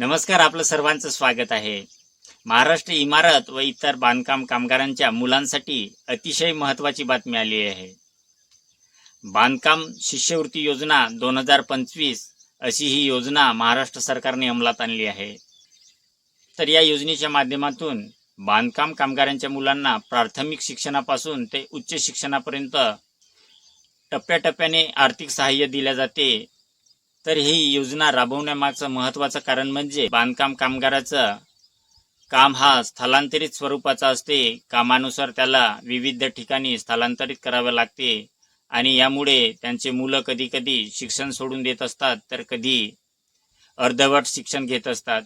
नमस्कार आपलं सर्वांचं स्वागत आहे. महाराष्ट्र इमारत व इतर बांधकाम कामगारांच्या मुलांसाठी अतिशय महत्त्वाची बातमी आली आहे. बांधकाम शिष्यवृत्ती योजना दोन हजार पंचवीस अशी ही योजना महाराष्ट्र सरकारने अंमलात आणली आहे. तर या योजनेच्या माध्यमातून बांधकाम कामगारांच्या मुलांना प्राथमिक शिक्षणापासून ते उच्च शिक्षणापर्यंत टप्प्याटप्प्याने आर्थिक सहाय्य दिले जाते. तर ही योजना राबवण्यामागचं महत्वाचं कारण म्हणजे बांधकाम कामगाराचं काम हा स्थलांतरित स्वरूपाचा असते. कामानुसार त्याला विविध ठिकाणी स्थलांतरित करावे लागते. आणि यामुळे त्यांचे मुलं कधी कधी शिक्षण सोडून देत असतात तर कधी अर्धवट शिक्षण घेत असतात.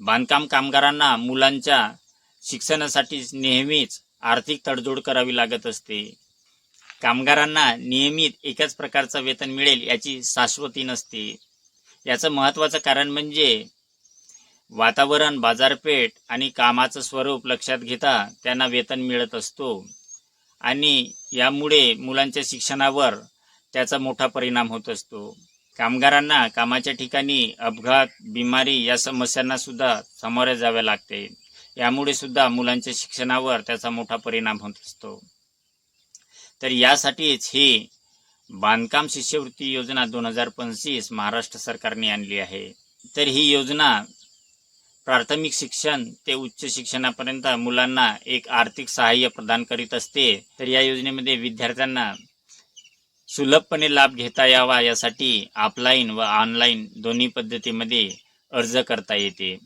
बांधकाम कामगारांना मुलांच्या शिक्षणासाठी नेहमीच आर्थिक तडजोड करावी लागत असते. कामगारांना नियमित एकाच प्रकारचं वेतन मिळेल याची शाश्वती नसते. याचं महत्त्वाचं कारण म्हणजे वातावरण बाजारपेठ आणि कामाचं स्वरूप लक्षात घेता त्यांना वेतन मिळत असतो. आणि यामुळे मुलांच्या शिक्षणावर त्याचा मोठा परिणाम होत असतो. कामगारांना कामाच्या ठिकाणी अपघात बिमारी या समस्यांना सुद्धा सामोरे जावे लागते. यामुळे सुद्धा मुलांच्या शिक्षणावर त्याचा मोठा परिणाम होत असतो. तर यासाठीच ही बांधकाम शिष्यवृत्ती योजना दोन हजार पंचवीस महाराष्ट्र सरकारने आणली आहे. तर ही योजना प्राथमिक शिक्षण ते उच्च शिक्षणापर्यंत मुलांना एक आर्थिक सहाय्य प्रदान करीत असते. तर या योजनेमध्ये विद्यार्थ्यांना सुलभपणे लाभ घेता यावा यासाठी ऑफलाईन व ऑनलाईन दोन्ही पद्धतीमध्ये अर्ज करता येते.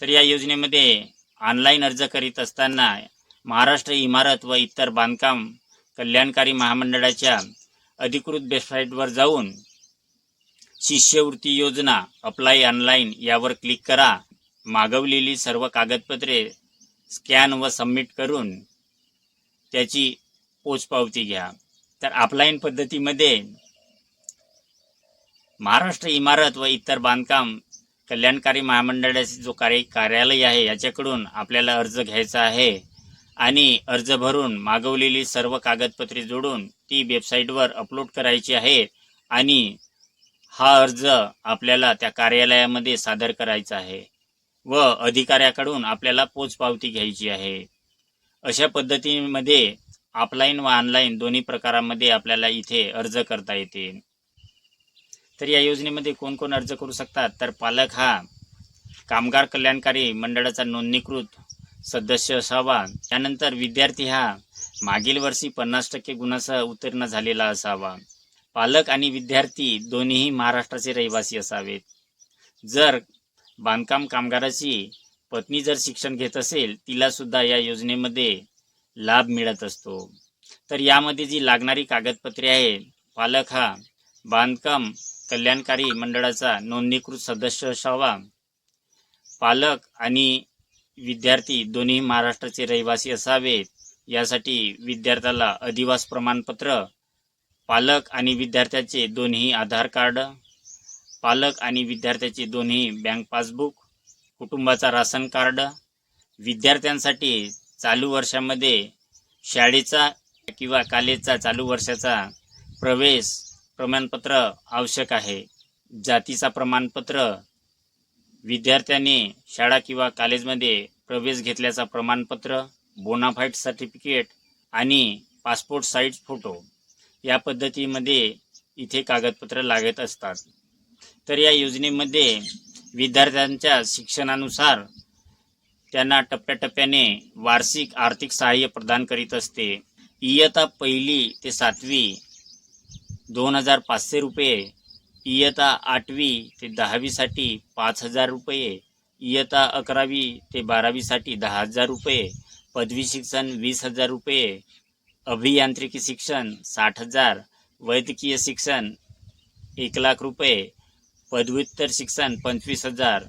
तर या योजनेमध्ये ऑनलाईन अर्ज करीत असताना महाराष्ट्र इमारत व इतर बांधकाम कल्याणकारी महामंडळाच्या अधिकृत वेबसाईटवर जाऊन शिष्यवृत्ती योजना अप्लाय ऑनलाईन यावर क्लिक करा. मागवलेली सर्व कागदपत्रे स्कॅन व सबमिट करून त्याची पोचपावती घ्या. तर ऑफलाईन पद्धतीमध्ये महाराष्ट्र इमारत व इतर बांधकाम कल्याणकारी महामंडळाचे जो कार्य कार्यालय आहे याच्याकडून आपल्याला अर्ज घ्यायचा आहे. आणि अर्ज भरून मागवलेली सर्व कागदपत्रे जोडून ती वेबसाईटवर अपलोड करायची आहे आणि हा अर्ज आपल्याला त्या कार्यालयामध्ये सादर करायचा आहे व अधिकाऱ्याकडून आपल्याला पोचपावती घ्यायची आहे. अशा पद्धतीमध्ये ऑफलाईन व ऑनलाईन दोन्ही प्रकारामध्ये आपल्याला इथे अर्ज करता येते. तर या योजनेमध्ये कोण कोण अर्ज करू शकतात? तर पालक हा कामगार कल्याणकारी मंडळाचा नोंदणीकृत सदस्य असावा. त्यानंतर विद्यार्थी हा मागील वर्षी पन्नास टक्के गुणासह उत्तीर्ण झालेला असावा. पालक आणि विद्यार्थी दोन्हीही महाराष्ट्राचे रहिवासी असावेत. जर बांधकाम कामगाराची पत्नी जर शिक्षण घेत असेल तिला सुद्धा या योजनेमध्ये लाभ मिळत असतो. तर यामध्ये जी लागणारी कागदपत्रे आहे पालक हा बांधकाम कल्याणकारी मंडळाचा नोंदणीकृत सदस्य असावा. पालक आणि विद्यार्थी दोन्ही महाराष्ट्राचे रहिवासी असावेत. यासाठी विद्यार्थ्याला अधिवास प्रमाणपत्र पालक आणि विद्यार्थ्याचे दोन्ही आधार कार्ड पालक आणि विद्यार्थ्याचे दोन्ही बँक पासबुक कुटुंबाचा राशन कार्ड विद्यार्थ्यांसाठी चालू वर्षामध्ये शाळेचा किंवा कॉलेजचा चालू वर्षाचा प्रवेश प्रमाणपत्र आवश्यक आहे. जातीचा प्रमाणपत्र विद्यार्थ्याने शाळा किंवा कॉलेजमध्ये प्रवेश घेतल्याचा प्रमाणपत्र बोनाफाईट सर्टिफिकेट आणि पासपोर्ट साईज फोटो या पद्धतीमध्ये इथे कागदपत्र लागत असतात. तर या योजनेमध्ये विद्यार्थ्यांच्या शिक्षणानुसार त्यांना टप्प्याटप्प्याने वार्षिक आर्थिक सहाय्य प्रदान करीत असते. इयता पहिली ते सातवी दोन हजार पाचशे रुपये इयता आठवी ते दहावीसाठी पाच हजार रुपये इयता अकरावी ते बारावीसाठी दहा हजार रुपये पदवी शिक्षण वीस हजार रुपये अभियांत्रिकी शिक्षण साठ हजार वैद्यकीय शिक्षण एक लाख रुपये पदव्युत्तर शिक्षण पंचवीस हजार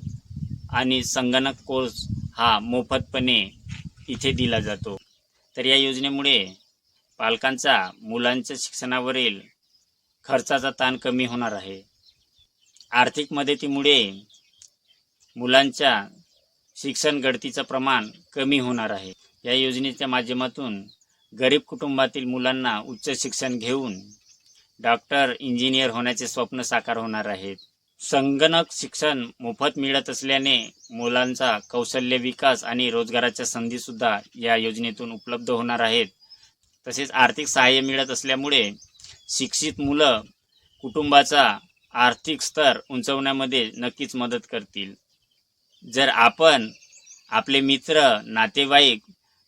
आणि संगणक कोर्स हा मोफतपणे इथे दिला जातो. तर या योजनेमुळे पालकांचा मुलांच्या शिक्षणावरील खर्चाचा ताण कमी होणार आहे. आर्थिक मदतीमुळे मुलांच्या शिक्षण गळतीचं प्रमाण कमी होणार आहे. या योजनेच्या माध्यमातून गरीब कुटुंबातील मुलांना उच्च शिक्षण घेऊन डॉक्टर इंजिनियर होण्याचे स्वप्न साकार होणार आहेत. संगणक शिक्षण मोफत मिळत असल्याने मुलांचा कौशल्य विकास आणि रोजगाराच्या संधीसुद्धा या योजनेतून उपलब्ध होणार आहेत. तसेच आर्थिक सहाय्य मिळत असल्यामुळे शिक्षित मुलं कुटुंबाचा आर्थिक स्तर उंचवण्यामध्ये नक्कीच मदत करतील. जर आपण आपले मित्र नातेवाईक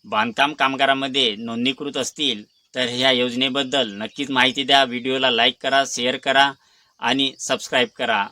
बांधकाम कामगारामध्ये नोंदणीकृत असतील तर ह्या योजनेबद्दल नक्कीच माहिती द्या. व्हिडिओला लाईक करा शेअर करा आणि सबस्क्राईब करा.